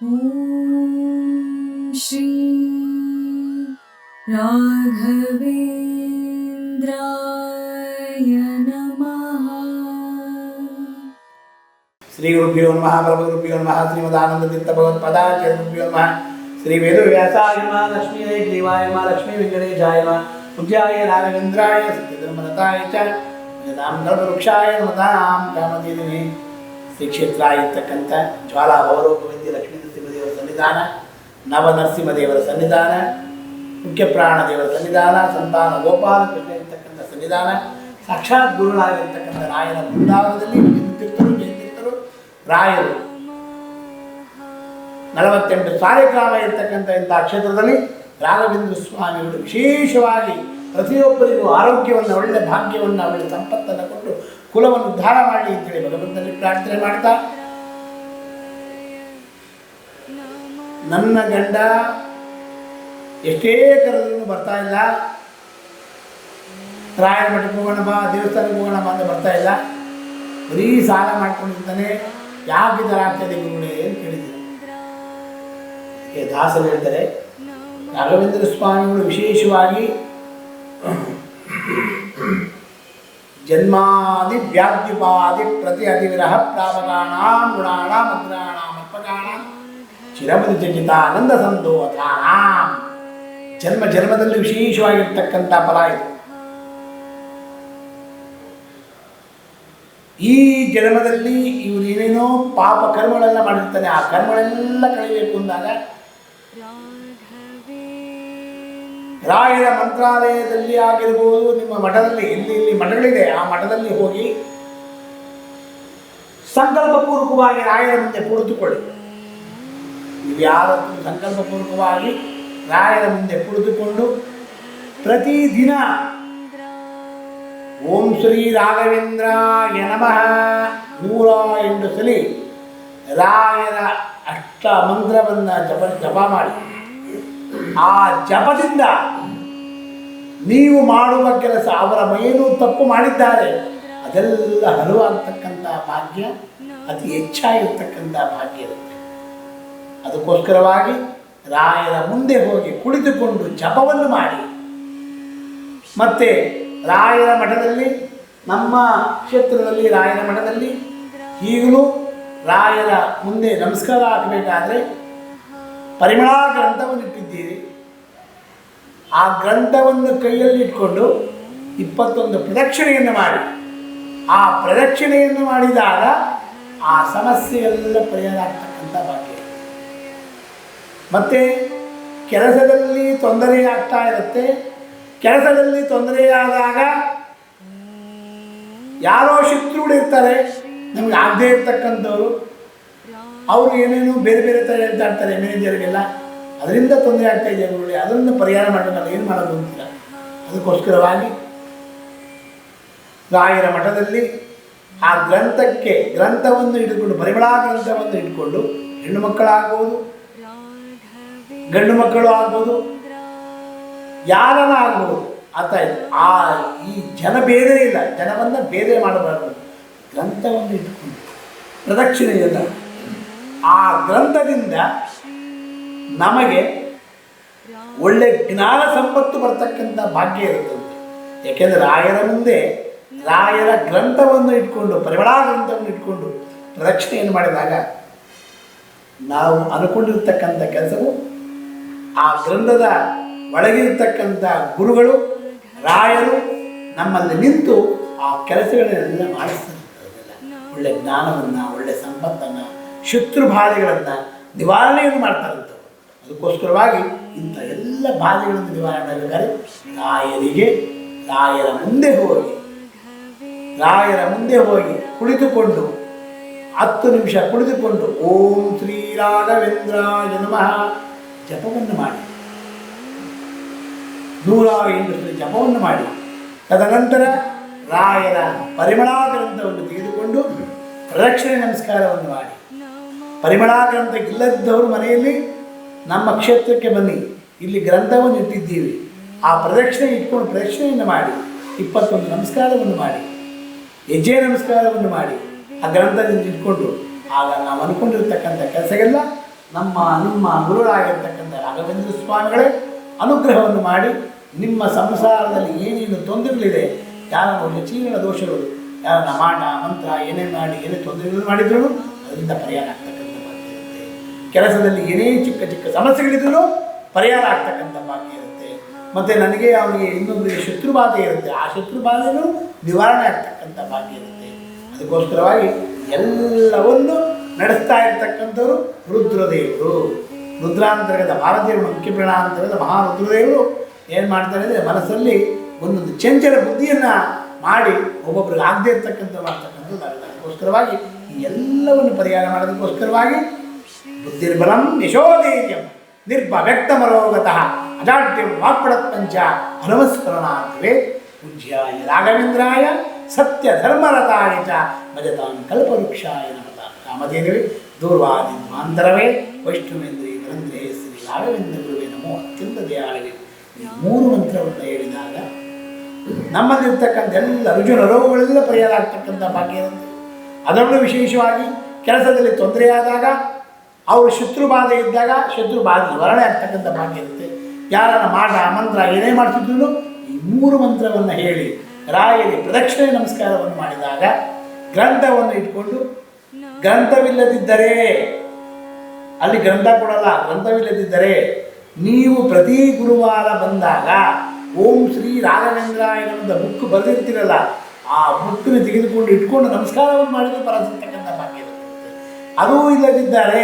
ॐ श्री राघवेन्द्राय नमः ಶ್ರೀ ಗುರುಭ್ಯೋ ನಮಃ ಪರಮಗುರುಭ್ಯೋ ನಮಃ ಶ್ರೀಮದಾನಂದ ತೀರ್ಥ ಭಗವತ್ಪದಾಚಾರ್ಯ ಗುರುಭ್ಯೋ ನಮಃ ಶ್ರೀ ವೇದವ್ಯಾಸಾಯ ನಮಃ ಲಕ್ಷ್ಮೀ ದೇವಾಯ ನಮಃ ಲಕ್ಷ್ಮೀ ವೆಂಕಟೇಶಾಯ ನಮಃ ಪೂಜ್ಯಾಯ ರಾಘವೇಂದ್ರಾಯ ಸತ್ಯಧರ್ಮರತಾಯ ಚ ಯದಾಂ ಕಲ್ಪವೃಕ್ಷಾಯ ನಮತಾಂ ಕಾಮಧೇನಿನಿ ಶ್ರೀ ಕ್ಷೇತ್ರ ಇರ್ತಕ್ಕಂಥ ಜ್ವಾಲಾ ಭವರೋಪವಿದ್ಯ ಲಕ್ಷ್ಮೀ ಸನ್ನಿಧಾನ, ನವನರಸಿಂಹದೇವರ ಸನ್ನಿಧಾನ ಮುಖ್ಯ ಪ್ರಾಣ ದೇವರ ಸನ್ನಿಧಾನ, ಸಂತಾನ ಗೋಪಾಲ ಕೃಷ್ಣ ಇರ್ತಕ್ಕಂಥ ಸನ್ನಿಧಾನ, ಸಾಕ್ಷಾತ್ ಗುರುಗಳಾಗಿರ್ತಕ್ಕಂಥ ರಾಯನ ಬೃಂದಾವನದಲ್ಲಿ ತೀರ್ಥರು ಜಯತೀರ್ಥರು ರಾಯರು. ನಲವತ್ತೆಂಟು ಸಾಲಿಗ್ರಾಮ ಇರ್ತಕ್ಕಂಥ ಇಂಥ ಕ್ಷೇತ್ರದಲ್ಲಿ ರಾಘವೇಂದ್ರ ಸ್ವಾಮಿಗಳು ವಿಶೇಷವಾಗಿ ಪ್ರತಿಯೊಬ್ಬರಿಗೂ ಆರೋಗ್ಯವನ್ನು, ಒಳ್ಳೆ ಭಾಗ್ಯವನ್ನು, ಒಳ್ಳೆ ಸಂಪತ್ತನ್ನು ಕೊಟ್ಟು ಕುಲವನ್ನು ಉದ್ಧಾರ ಮಾಡಿ ಅಂತೇಳಿ ಭಗವಂತನಲ್ಲಿ ಪ್ರಾರ್ಥನೆ ಮಾಡ್ತಾ ನನ್ನ ಗಂಡ ಎಷ್ಟೇ ಕರೆದ್ರೂ ಬರ್ತಾ ಇಲ್ಲ. ರಾಯರ ಮಠಕ್ಕೆ ಹೋಗೋಣ ಬಾ, ದೇವಸ್ಥಾನಕ್ಕೆ ಹೋಗೋಣ ಬಾ ಅಂತ ಬರ್ತಾ ಇಲ್ಲ. ಬರೀ ಸಾಲ ಮಾಡ್ಕೊಂಡಿರ್ತಾನೆ. ಯಾಕೆ ಥರ ಆಗ್ತದೆ ಗುರುಗಳೇ ಅಂತ ಕೇಳಿದ್ದೀನಿ ದಾಸರು ಹೇಳ್ತಾರೆ, ರಾಘವೇಂದ್ರ ಸ್ವಾಮಿಗಳು ವಿಶೇಷವಾಗಿ ಜನ್ಮಾದಿ ವ್ಯಾಪ್ತಿಪಾದಿ ಪ್ರತಿ ಅತಿವಿರಹ ಪ್ರಾಪಕಾಣ ಗುಣಾಣ ಅರ್ಪಗಾಣಾಂ ಚಿರಮದಿ ಜಗಿತ ಆನಂದ ಸಂತೋಷ ಜನ್ಮ ಜನ್ಮದಲ್ಲಿ ವಿಶೇಷವಾಗಿರ್ತಕ್ಕಂಥ ಫಲ ಇದು. ಈ ಜನ್ಮದಲ್ಲಿ ಇವನೇನೇನೋ ಏನೇನೋ ಪಾಪ ಕರ್ಮಗಳೆಲ್ಲ ಮಾಡಿರ್ತಾನೆ, ಆ ಕರ್ಮಗಳೆಲ್ಲ ಕಳಿಬೇಕು ಅಂದಾಗ ರಾಯರ ಮಂತ್ರಾಲಯದಲ್ಲಿ ಆಗಿರ್ಬೋದು, ನಿಮ್ಮ ಮಠದಲ್ಲಿ, ಇಲ್ಲಿ ಇಲ್ಲಿ ಮಠಗಳಿದೆ, ಆ ಮಠದಲ್ಲಿ ಹೋಗಿ ಸಂಕಲ್ಪಪೂರ್ವಕವಾಗಿ ರಾಯರ ಮುಂದೆ ಕುಳಿತುಕೊಳ್ಳಿ. ಯಾರನ್ನು ಸಂಕಲ್ಪಪೂರ್ವಕವಾಗಿ ರಾಯರ ಮುಂದೆ ಕುಳಿತುಕೊಂಡು ಪ್ರತಿದಿನ ಓಂ ಶ್ರೀ ರಾಘವೇಂದ್ರಾಯ ನಮಃ ನೂರ ಎಂಟು ಸಲಿ ರಾಯರ ಅಷ್ಟ ಮಂತ್ರವನ್ನು ಜಪ ಜಪ ಮಾಡಿ. ಆ ಜಪದಿಂದ ನೀವು ಮಾಡುವ ಕೆಲಸ ಅವರ ಮೈನೂ ತಪ್ಪು ಮಾಡಿದ್ದಾರೆ. ಅದೆಲ್ಲ ಹಲವಾಗ್ತಕ್ಕಂಥ ಭಾಗ್ಯ, ಅತಿ ಹೆಚ್ಚಾಗಿರ್ತಕ್ಕಂಥ ಭಾಗ್ಯ. ಅದಕ್ಕೋಸ್ಕರವಾಗಿ ರಾಯರ ಮುಂದೆ ಹೋಗಿ ಕುಳಿತುಕೊಂಡು ಜಪವನ್ನು ಮಾಡಿ. ಮತ್ತೆ ರಾಯರ ಮಠದಲ್ಲಿ, ನಮ್ಮ ಕ್ಷೇತ್ರದಲ್ಲಿ ರಾಯರ ಮಠದಲ್ಲಿ ಈಗಲೂ ರಾಯರ ಮುಂದೆ ನಮಸ್ಕಾರ ಹಾಕಬೇಕಾದ್ರೆ ಪರಿಮಳ ಗ್ರಂಥವನ್ನು ಇಟ್ಟಿದ್ದೀರಿ. ಆ ಗ್ರಂಥವನ್ನು ಕೈಯಲ್ಲಿ ಇಟ್ಕೊಂಡು ಇಪ್ಪತ್ತೊಂದು ಪ್ರದಕ್ಷಿಣೆಯನ್ನು ಮಾಡಿ. ಆ ಪ್ರದಕ್ಷಿಣೆಯನ್ನು ಮಾಡಿದಾಗ ಆ ಸಮಸ್ಯೆಯೆಲ್ಲ ಪರಿಹಾರ ಆಗ್ತಕ್ಕಂಥ ಭಾಗ್ಯ. ಮತ್ತು ಕೆಲಸದಲ್ಲಿ ತೊಂದರೆ ಆಗ್ತಾ ಇರುತ್ತೆ. ಕೆಲಸದಲ್ಲಿ ತೊಂದರೆಯಾದಾಗ ಯಾರೋ ಶತ್ರುಗಳು ಇರ್ತಾರೆ. ನಮ್ಗೆ ಆಗದೇ ಇರ್ತಕ್ಕಂಥವ್ರು. ಅವರು ಏನೇನು ಬೇರೆ ಬೇರೆ ಥರ ಹೇಳ್ತಾ ಇರ್ತಾರೆ ಮ್ಯಾನೇಜರ್ಗೆಲ್ಲ ಅದರಿಂದ ತೊಂದರೆ ಆಗ್ತಾ ಇದೆ ನೋಡಿ ಅದನ್ನು ಪರಿಹಾರ ಮಾಡಬೇಕಲ್ಲ ಏನು ಮಾಡೋದು ಅಂತೀರ ಅದಕ್ಕೋಸ್ಕರವಾಗಿ ರಾಯರ ಮಠದಲ್ಲಿ ಆ ಗ್ರಂಥಕ್ಕೆ ಗ್ರಂಥವನ್ನು ಹಿಡಿದುಕೊಂಡು, ಪರಿಮಳ ಗ್ರಂಥವನ್ನು ಇಟ್ಕೊಂಡು ಹೆಣ್ಣು ಮಕ್ಕಳಾಗ್ಬೋದು ಗಂಡು ಮಕ್ಕಳು ಆಗ್ಬೋದು, ಯಾರನ್ನ ಆಗ್ಬೋದು, ಆತ ಆ ಈ ಜನ ಬೇರೆ ಇಲ್ಲ, ಜನವನ್ನು ಬೇರೆ ಮಾಡಬಾರ್ದು. ಗ್ರಂಥವನ್ನು ಇಟ್ಕೊಂಡು ಪ್ರದಕ್ಷಿಣೆಯಲ್ಲ ಆ ಗ್ರಂಥದಿಂದ ನಮಗೆ ಒಳ್ಳೆ ಜ್ಞಾನ ಸಂಪತ್ತು ಬರ್ತಕ್ಕಂಥ ಭಾಗ್ಯ ಇರುತ್ತಂತೆ ಯಾಕೆಂದರೆ ರಾಯರ ಮುಂದೆ ರಾಯರ ಗ್ರಂಥವನ್ನು ಇಟ್ಕೊಂಡು, ಪರಿಮಳಾ ಗ್ರಂಥವನ್ನು ಇಟ್ಕೊಂಡು ಪ್ರದಕ್ಷಿಣೆಯನ್ನು ಮಾಡಿದಾಗ ನಾವು ಅನ್ಕೊಂಡಿರ್ತಕ್ಕಂಥ ಕೆಲಸವು ಆ ಗ್ರಂಥದ ಒಳಗಿರ್ತಕ್ಕಂಥ ಗುರುಗಳು, ರಾಯರು ನಮ್ಮಲ್ಲಿ ನಿಂತು ಆ ಕೆಲಸಗಳನ್ನೆಲ್ಲ ಮಾಡಿಸ್ತಾರೆ. ಒಳ್ಳೆ ಜ್ಞಾನವನ್ನು, ಒಳ್ಳೆ ಸಂಪತ್ತನ್ನು ಶತ್ರು ಬಾಧೆಗಳನ್ನು ನಿವಾರಣೆಯನ್ನು ಮಾಡ್ತಾರಂಥವ್ರು ಅದಕ್ಕೋಸ್ಕರವಾಗಿ ಇಂಥ ಎಲ್ಲ ಬಾಧೆಗಳನ್ನು ನಿವಾರಣೆ ಮಾಡಬೇಕಾದ್ರೆ ರಾಯರಿಗೆ, ರಾಯರ ಮುಂದೆ ಹೋಗಿ, ರಾಯರ ಮುಂದೆ ಹೋಗಿ ಕುಳಿತುಕೊಂಡು, ಹತ್ತು ನಿಮಿಷ ಕುಳಿತುಕೊಂಡು ಓಂ ಶ್ರೀ ರಾಘವೇಂದ್ರಾಯ ನಮಃ. ಜಪವನ್ನು ಮಾಡಿ. ನೂರಾರು ಎಂಟು ಜಪವನ್ನು ಮಾಡಿ. ತದನಂತರ ರಾಯರ ಪರಿಮಳ ಗ್ರಂಥವನ್ನು ತೆಗೆದುಕೊಂಡು ಪ್ರದಕ್ಷಿಣೆ ನಮಸ್ಕಾರವನ್ನು ಮಾಡಿ. ಪರಿಮಳ ಗ್ರಂಥ ಇಲ್ಲದವರು ಮನೆಯಲ್ಲಿ ನಮ್ಮ ಕ್ಷೇತ್ರಕ್ಕೆ ಬನ್ನಿ. ಇಲ್ಲಿ ಗ್ರಂಥವನ್ನು ಇಟ್ಟಿದ್ದೀವಿ. ಆ ಪ್ರದಕ್ಷಿಣೆ ಇಟ್ಕೊಂಡು ಪ್ರದಕ್ಷಿಣೆಯನ್ನು ಮಾಡಿ. ಇಪ್ಪತ್ತೊಂದು ನಮಸ್ಕಾರವನ್ನು ಮಾಡಿ. ಹೆಜ್ಜೆ ನಮಸ್ಕಾರವನ್ನು ಮಾಡಿ. ಆ ಗ್ರಂಥದಿಂದ ಇಟ್ಕೊಂಡು ಆಗ ನಾವು ಅಂದ್ಕೊಂಡಿರ್ತಕ್ಕಂಥ ಕೆಲಸಗೆಲ್ಲ ನಮ್ಮ, ನಿಮ್ಮ ಗುರುಗಳಾಗಿರ್ತಕ್ಕಂಥ ರಾಘವೇಂದ್ರ ಸ್ವಾಮಿಗಳೇ ಅನುಗ್ರಹವನ್ನು ಮಾಡಿ ನಿಮ್ಮ ಸಂಸಾರದಲ್ಲಿ ಏನೇನು ತೊಂದರೆಗಳಿದೆ, ಯಾರನ್ನು ಚೀನ ದೋಷಗಳು, ಯಾರನ್ನ ಮಾಟ ಮಂತ್ರ ಏನೇ ಮಾಡಿ ಏನೇ ತೊಂದರೆಗಳು ಮಾಡಿದ್ರು ಅದರಿಂದ ಪರಿಹಾರ ಆಗ್ತಕ್ಕಂಥ ಭಾಗ್ಯ ಇರುತ್ತೆ. ಕೆಲಸದಲ್ಲಿ ಏನೇ ಚಿಕ್ಕ ಚಿಕ್ಕ ಸಮಸ್ಯೆಗಳಿದ್ರು ಪರಿಹಾರ ಆಗ್ತಕ್ಕಂಥ ಭಾಗ್ಯ ಇರುತ್ತೆ. ಮತ್ತು ನನಗೆ ಅವನಿಗೆ ಇನ್ನೊಬ್ಬರಿಗೆ ಶತ್ರುಬಾಧೆ ಇರುತ್ತೆ, ಆ ಶತ್ರುಬಾಧೆನೂ ನಿವಾರಣೆ ಆಗ್ತಕ್ಕಂಥ ಭಾಗ್ಯ ಇರುತ್ತೆ. ಅದಕ್ಕೋಸ್ಕರವಾಗಿ ಎಲ್ಲವನ್ನು ನಡೆಸ್ತಾ ಇರ್ತಕ್ಕಂಥವ್ರು ರುದ್ರದೇವರು. ರುದ್ರಾಂತರ್ಗತ ಭಾರತೀಯರು ಮುಖ್ಯ ಮಹಾ ರುದ್ರದೇವರು ಏನು ಮಾಡ್ತಾರೆ ಅಂದರೆ ಮನಸ್ಸಲ್ಲಿ ಒಂದೊಂದು ಚಂಚಲ ಬುದ್ಧಿಯನ್ನು ಮಾಡಿ ಒಬ್ಬೊಬ್ಬರಿಗೆ ಆಗದೇ ಇರ್ತಕ್ಕಂಥ ಮಾಡ್ತಕ್ಕಂಥದ್ದು ಅದಕ್ಕೋಸ್ಕರವಾಗಿ ಈ ಎಲ್ಲವನ್ನು ಪರಿಹಾರ ಮಾಡೋದಕ್ಕೋಸ್ಕರವಾಗಿ ಬುದ್ಧಿರ್ಬಲಂ ಯಶೋಧೈರ್ಯಂ ನಿರ್ಭವ್ಯಕ್ತಮರೋಗತಃ ಅಜಾಡ್ಯಂ ವಾಕ್ಪಡತ್ಪಂಚ ಹನುಮಸ್ಮರಣಾರ್ಥವೇ ಪೂಜ್ಯಾಯ ರಾಘವೇಂದ್ರಾಯ ಸತ್ಯ ಧರ್ಮರತಾಯ ಚ ಭಜತಾಂ ಕಲ್ಪವೃಕ್ಷಾಯ ನಮತ ಕಾಮಧೇನವೇ ದೂರ್ವಾದಿ ಮಾಂತರವೇ ವೈಷ್ಣವೇಂದ್ರಿ ವರಂದ್ರೇ ಶ್ರೀ ರಾಘವೇಂದ್ರ ಗುರುವೇ, ನಮೋ ಅತ್ಯಂತ ಈ ಮೂರು ಮಂತ್ರವನ್ನು ಹೇಳಿದಾಗ ನಮ್ಮಲ್ಲಿರ್ತಕ್ಕಂಥ ಎಲ್ಲ ಅರ್ಜುನ ರೋಗಗಳೆಲ್ಲ ಪರಿಹಾರ ಆಗ್ತಕ್ಕಂಥ ಭಾಗ್ಯ ಇರುತ್ತೆ ಅದರಲ್ಲೂ ವಿಶೇಷವಾಗಿ ಕೆಲಸದಲ್ಲಿ ತೊಂದರೆಯಾದಾಗ, ಅವರು ಶತ್ರು ಬಾಧೆ ಇದ್ದಾಗ ಶತ್ರು ಬಾಧೆ ನಿವಾರಣೆ ಆಗ್ತಕ್ಕಂಥ ಭಾಗ್ಯ ಇರುತ್ತೆ ಯಾರನ್ನ ಮಾಟ ಮಂತ್ರ ಏನೇ ಮಾಡ್ತಿದ್ರು ಈ ಮೂರು ಮಂತ್ರವನ್ನು ಹೇಳಿ ರಾಯರಿಗೆ ಪ್ರದಕ್ಷಿಣೆ ನಮಸ್ಕಾರವನ್ನು ಮಾಡಿದಾಗ ಗ್ರಂಥವನ್ನು ಇಟ್ಕೊಂಡು ಗ್ರಂಥವಿಲ್ಲದಿದ್ದರೆ, ಅಲ್ಲಿ ಗ್ರಂಥ ಕೊಡಲ್ಲ, ಗ್ರಂಥವಿಲ್ಲದಿದ್ದರೆ ನೀವು ಪ್ರತಿ ಗುರುವಾರ ಬಂದಾಗ ಓಂ ಶ್ರೀ ರಾಘವೇಂದ್ರಾಯ ಅಂತ ಬುಕ್ ಬರೆದಿರ್ತೀರಲ್ಲ, ಆ ಬುಕ್ಕನ್ನು ತೆಗೆದುಕೊಂಡು ಇಟ್ಕೊಂಡು ನಮಸ್ಕಾರವನ್ನು ಮಾಡಿದ್ರೆ ಬರತಕ್ಕಂಥ ಭಾಗ್ಯ ಅದು ಅದೂ ಇಲ್ಲದಿದ್ದರೆ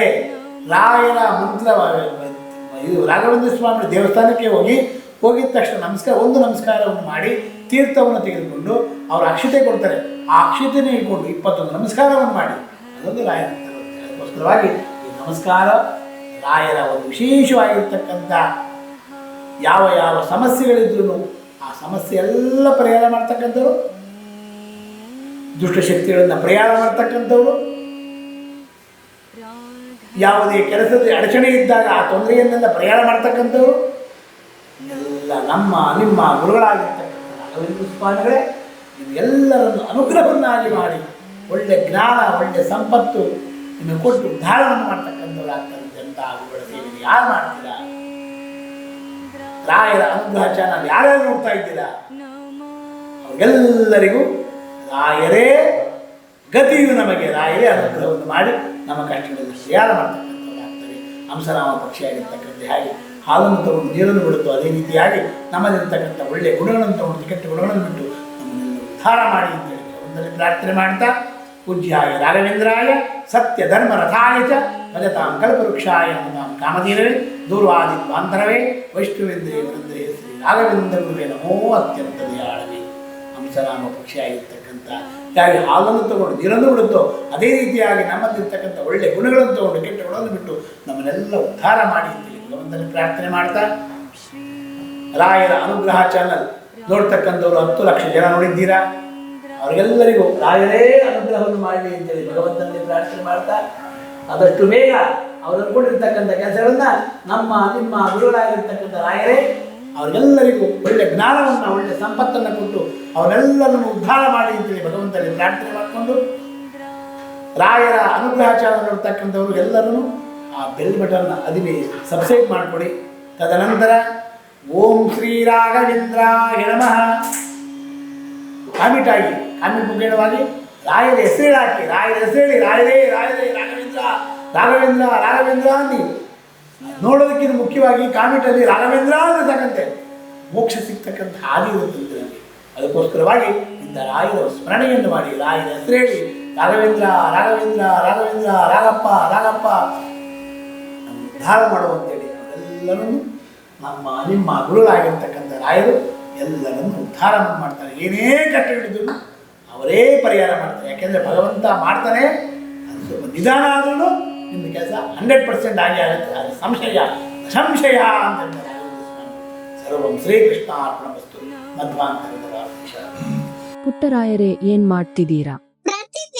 ರಾಯರ ಮಂತ್ರ, ಇದು ರಾಘವೇಂದ್ರ ಸ್ವಾಮಿ ದೇವಸ್ಥಾನಕ್ಕೆ ಹೋಗಿ, ಹೋಗಿದ ತಕ್ಷಣ ನಮಸ್ಕಾರ, ಒಂದು ನಮಸ್ಕಾರವನ್ನು ಮಾಡಿ ತೀರ್ಥವನ್ನು ತೆಗೆದುಕೊಂಡು, ಅವರು ಅಕ್ಷತೆ ಕೊಡ್ತಾರೆ. ಆ ಅಕ್ಷತೆನೇ ಇಟ್ಕೊಂಡು ಇಪ್ಪತ್ತೊಂದು ನಮಸ್ಕಾರವನ್ನು ಮಾಡಿ. ಅದೊಂದು ರಾಯರ ಅದಕ್ಕೋಸ್ಕರವಾಗಿ ಈ ನಮಸ್ಕಾರ ರಾಯರ ಒಂದು ವಿಶೇಷವಾಗಿರ್ತಕ್ಕಂಥ ಯಾವ ಯಾವ ಸಮಸ್ಯೆಗಳಿದ್ರು ಆ ಸಮಸ್ಯೆ ಎಲ್ಲ ಪರಿಹಾರ ಮಾಡ್ತಕ್ಕಂಥವ್ರು, ದುಷ್ಟಶಕ್ತಿಗಳನ್ನು ಪ್ರಯಾಣ ಮಾಡ್ತಕ್ಕಂಥವ್ರು. ಯಾವುದೇ ಕೆಲಸದ ಅಡಚಣೆ ಇದ್ದಾಗ ಆ ತೊಂದರೆಯನ್ನೆಲ್ಲ ಪ್ರಯಾಣ ಮಾಡ್ತಕ್ಕಂಥವ್ರು. ಎಲ್ಲ ನಮ್ಮ, ನಿಮ್ಮ ಗುರುಗಳಾಗಿರ್ತಕ್ಕಂಥ ರಾಘವೇಂದ್ರ ಸ್ವಾಮಿಗಳೇ ಎಲ್ಲರನ್ನು ಅನುಗ್ರಹವನ್ನಾಗಿ ಮಾಡಿ. ಒಳ್ಳೆ ಜ್ಞಾನ, ಒಳ್ಳೆ ಸಂಪತ್ತು ನಿಮಗೆ ಕೊಟ್ಟು ಉದ್ಧಾರವನ್ನು ಮಾಡ್ತಕ್ಕಂಥವ್ರು ಆಗ್ತಾರೆ ಅಂತ ಗುರುಗಳ ಸೇವೆ ಯಾರು ಮಾಡ್ತೀರಾ? ರಾಯರ ಅನುಗ್ರಹ ಚಾನಲ್ ಯಾರ್ಯಾರು ನೋಡ್ತಾ ಇದ್ದೀರಾ? ಅವ್ರಿಗೆಲ್ಲರಿಗೂ ರಾಯರೇ ಗತಿಯು ನಮಗೆ. ರಾಯರೇ ಅನುಗ್ರಹವನ್ನು ಮಾಡಿ ನಮ್ಮ ಕಷ್ಟಗಳನ್ನು ಶ್ರೇಯಾರ ಮಾಡ್ತಕ್ಕಂಥದ್ದಾಗ್ತದೆ ಹಂಸನಾಮ ಪಕ್ಷಿಯಾಗಿರ್ತಕ್ಕಂಥ ಹಾಗೆ ಹಾಲನ್ನು ತಗೊಂಡು ನೀರನ್ನು ಬಿಡುತ್ತೋ ಅದೇ ರೀತಿಯಾಗಿ ನಮ್ಮಲ್ಲಿರ್ತಕ್ಕಂಥ ಒಳ್ಳೆ ಗುಣಗಳನ್ನು ತಗೊಂಡು ಕೆಟ್ಟ ಗುಣಗಳನ್ನು ಬಿಟ್ಟು ನಮ್ಮನ್ನೆಲ್ಲ ಉದ್ಧಾರ ಮಾಡಿ ಅಂತೇಳಿ ಒಂದರಲ್ಲಿ ಪ್ರಾರ್ಥನೆ ಮಾಡ್ತಾ ಪೂಜ್ಯಾಯ ರಾಘವೇಂದ್ರಾಯ ಸತ್ಯ ಧರ್ಮ ರಥಾಯ ಚ, ಭಜತಾಂ ಕಲ್ಪವೃಕ್ಷಾಯ ನಮತಾಂ ಕಾಮಧೀರವೇ ದೂರ್ವಾದಿ ಬಾಂಧರವೇ ವೈಷ್ಣವೇಂದ್ರೇ ವೃಂದ್ರೇ ಶ್ರೀ ರಾಘವೇಂದ್ರ ನಮೋ ಅತ್ಯಂತ ದಯಾಳವೇ ಹಂಸನಾಮ ಪಕ್ಷಿಯಾಗಿರ್ತಕ್ಕಂಥ ಯಾರು ಹಾಲನ್ನು ತಗೊಂಡು ನೀರನ್ನು ಬಿಡುತ್ತೋ, ಅದೇ ರೀತಿಯಾಗಿ ನಮ್ಮಲ್ಲಿರ್ತಕ್ಕಂಥ ಒಳ್ಳೆ ಗುಣಗಳನ್ನು ತಗೊಂಡು ಕೆಟ್ಟ ಗುಣವನ್ನು ಬಿಟ್ಟು ನಮ್ಮನ್ನೆಲ್ಲ ಉದ್ಧಾರ ಮಾಡಿ ಅಂತೇಳಿ ಪ್ರಾರ್ಥನೆ ಮಾಡ್ತಾ, ರಾಯರ ಅನುಗ್ರಹ ಚಾನಲ್ ನೋಡ್ತಕ್ಕಂಥವ್ರು ಹತ್ತು ಲಕ್ಷ ಜನ ನೋಡಿದ್ದೀರಾ? ಅವರಿಗೆಲ್ಲರಿಗೂ ರಾಯರೇ ಅನುಗ್ರಹವನ್ನು ಮಾಡಲಿ ಅಂತೇಳಿ ಭಗವಂತನಲ್ಲಿ ಪ್ರಾರ್ಥನೆ ಮಾಡ್ತಾ, ಆದಷ್ಟು ಬೇಗ ಅವರು ಅನ್ಕೊಂಡಿರ್ತಕ್ಕಂಥ ಕೆಲಸಗಳನ್ನ ನಮ್ಮ, ನಿಮ್ಮ ಗುರುಗಳಾಗಿರ್ತಕ್ಕಂಥ ರಾಯರೇ ಅವರೆಲ್ಲರಿಗೂ ಒಳ್ಳೆ ಜ್ಞಾನವನ್ನು, ಒಳ್ಳೆ ಸಂಪತ್ತನ್ನು ಕೊಟ್ಟು ಅವರೆಲ್ಲರನ್ನು ಉದ್ಧಾರ ಮಾಡಿ ಅಂತೇಳಿ ಭಗವಂತನಲ್ಲಿ ಪ್ರಾರ್ಥನೆ ಮಾಡಿಕೊಂಡು, ರಾಯರ ಅನುಗ್ರಹಾಚಾರ ನೋಡ್ತಕ್ಕಂಥವ್ರು ಎಲ್ಲರೂ ಆ ಬೆಲ್ ಬಟನ್ನ ಅದಿಮೆ ಸಬ್ಸ್ಕ್ರೈಬ್ ಮಾಡಿಕೊಡಿ. ತದನಂತರ ಓಂ ಶ್ರೀ ರಾಘವೇಂದ್ರ ನಮಃ. ಕಾಮಿಟ್ ಆಗಿ ಕಾಮಿಟ್ ಮುಖೇನವಾಗಿ ರಾಯರ ಹೆಸರು ಹಾಕಿ, ರಾಯರ ಹೆಸರೇಳಿ ರಾಯರೇ ರಾಯರೇ, ರಾಘವೇಂದ್ರ ರಾಘವೇಂದ್ರ ರಾಘವೇಂದ್ರ ಅಂದಿ ನೋಡೋದಕ್ಕಿಂತ ಮುಖ್ಯವಾಗಿ ಕಾಮಿಟಲ್ಲಿ ರಾಘವೇಂದ್ರ ಅಂದ್ರೆ ತಕ್ಕಂತೆ ಮೋಕ್ಷ ಸಿಗ್ತಕ್ಕಂಥ ಹಾದಿ ಇರುತ್ತೆ ಅದಕ್ಕೋಸ್ಕರವಾಗಿ ಇಂಥ ರಾಯರ ಸ್ಮರಣೆಯನ್ನು ಮಾಡಿ, ರಾಯರ ಹೆಸರೇಳಿ ರಾಘವೇಂದ್ರ ರಾಘವೇಂದ್ರ ರಾಘವೇಂದ್ರ, ರಾಘಪ್ಪ ರಾಘಪ್ಪ ನಿರ್ಧಾರ ಮಾಡುವಂತೇಳಿ ಎಲ್ಲರನ್ನು ನಮ್ಮ ನಿಮ್ಮ ಗುರುಗಳಾಗಿರ್ತಕ್ಕಂಥ ರಾಯರು ಎಲ್ಲರನ್ನು ಉದ್ಧಾರ ಮಾಡ್ತಾರೆ. ಏನೇ ಕಷ್ಟಗಳಿದ್ರು ಅವರೇ ಪರಿಹಾರ ಮಾಡ್ತಾರೆ. ಯಾಕೆಂದರೆ ಭಗವಂತ ಮಾಡ್ತಾನೆ, ಅದು ಸ್ವಲ್ಪ ನಿಧಾನ ಆದ್ರೂ ನಿಮ್ಮ ಕೆಲಸ ಹಂಡ್ರೆಡ್ ಪರ್ಸೆಂಟ್ ಆಗಿ ಆಗುತ್ತೆ. ಅದು ಸಂಶಯ ಸಂಶಯ ಅಂತ ಸರ್ವಂ ಶ್ರೀಕೃಷ್ಣ ಅರ್ಪಣಮಸ್ತು ಮಧ್ವಾಂತರದ ಪುಟ್ಟರಾಯರೇ, ಏನ್ ಮಾಡ್ತಿದ್ದೀರಾ?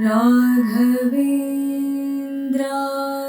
राघवेन्द्रा।